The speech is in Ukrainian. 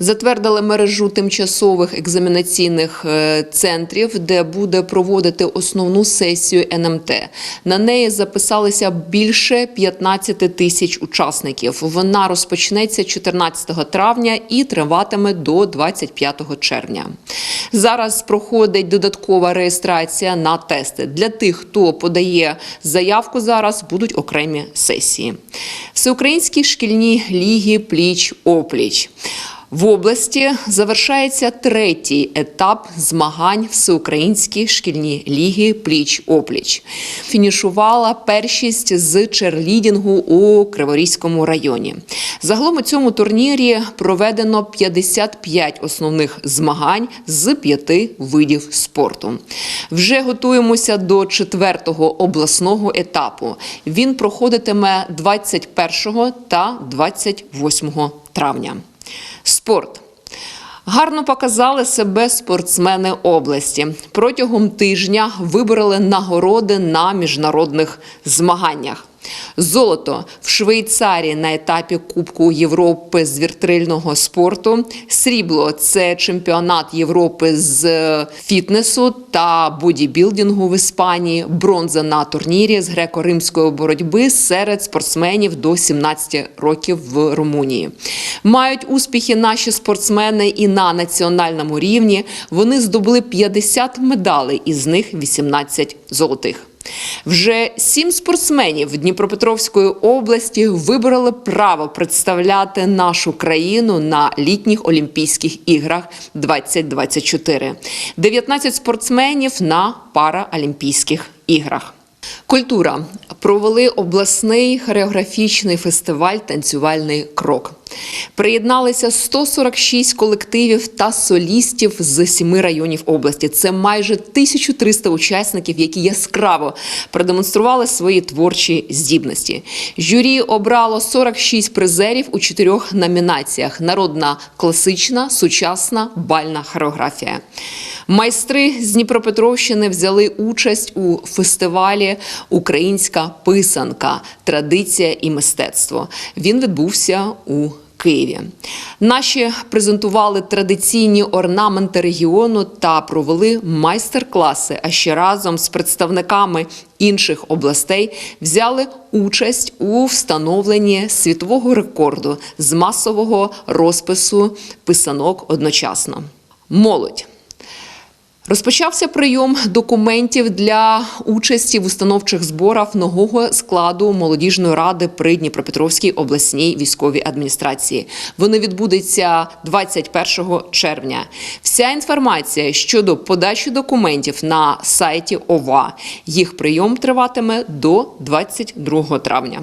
Затвердили мережу тимчасових екзаменаційних е, центрів, де буде проводити основну сесію НМТ. На неї записалися більше 15 тисяч учасників. Вона розпочнеться 14 травня і триватиме до 25 червня. Зараз проходить додаткова реєстрація на тести. Для тих, хто подає заявку зараз, будуть окремі сесії. Всеукраїнські шкільні ліги пліч-опліч. В області завершається третій етап змагань Всеукраїнські шкільні ліги пліч-опліч. Фінішувала першість з черлідінгу у Криворізькому районі. Загалом у цьому турнірі проведено 55 основних змагань з п'яти видів спорту. Вже готуємося до четвертого обласного етапу. Він проходитиме 21 та 28 травня. Спорт. Гарно показали себе спортсмени області. Протягом тижня вибороли нагороди на міжнародних змаганнях. Золото в Швейцарії на етапі Кубку Європи з віртрильного спорту. Срібло це чемпіонат Європи з фітнесу та бодібілдингу в Іспанії. Бронза на турнірі з греко-римської боротьби серед спортсменів до 17 років в Румунії. Мають успіхи наші спортсмени і на національному рівні. Вони здобули 50 медалей, із них 18 золотих. Вже сім спортсменів Дніпропетровської області вибороли право представляти нашу країну на літніх Олімпійських іграх 2024. 19 спортсменів на Параолімпійських іграх. Культура провели обласний хореографічний фестиваль Танцювальний крок. Приєдналися 146 колективів та солістів з сіми районів області. Це майже 1300 учасників, які яскраво продемонстрували свої творчі здібності. Журі обрало 46 призерів у чотирьох номінаціях: народна, класична, сучасна, бальна хореографія. Майстри з Дніпропетровщини взяли участь у фестивалі Українська писанка, традиція і мистецтво. Він відбувся у Києві. Наші презентували традиційні орнаменти регіону та провели майстер-класи. А ще разом з представниками інших областей взяли участь у встановленні світового рекорду з масового розпису писанок одночасно. Молодь. Розпочався прийом документів для участі в установчих зборах нового складу молодіжної ради при Дніпропетровській обласній військовій адміністрації. Вони відбудуться 21 червня. Вся інформація щодо подачі документів на сайті ОВА. Їх прийом триватиме до 22 травня.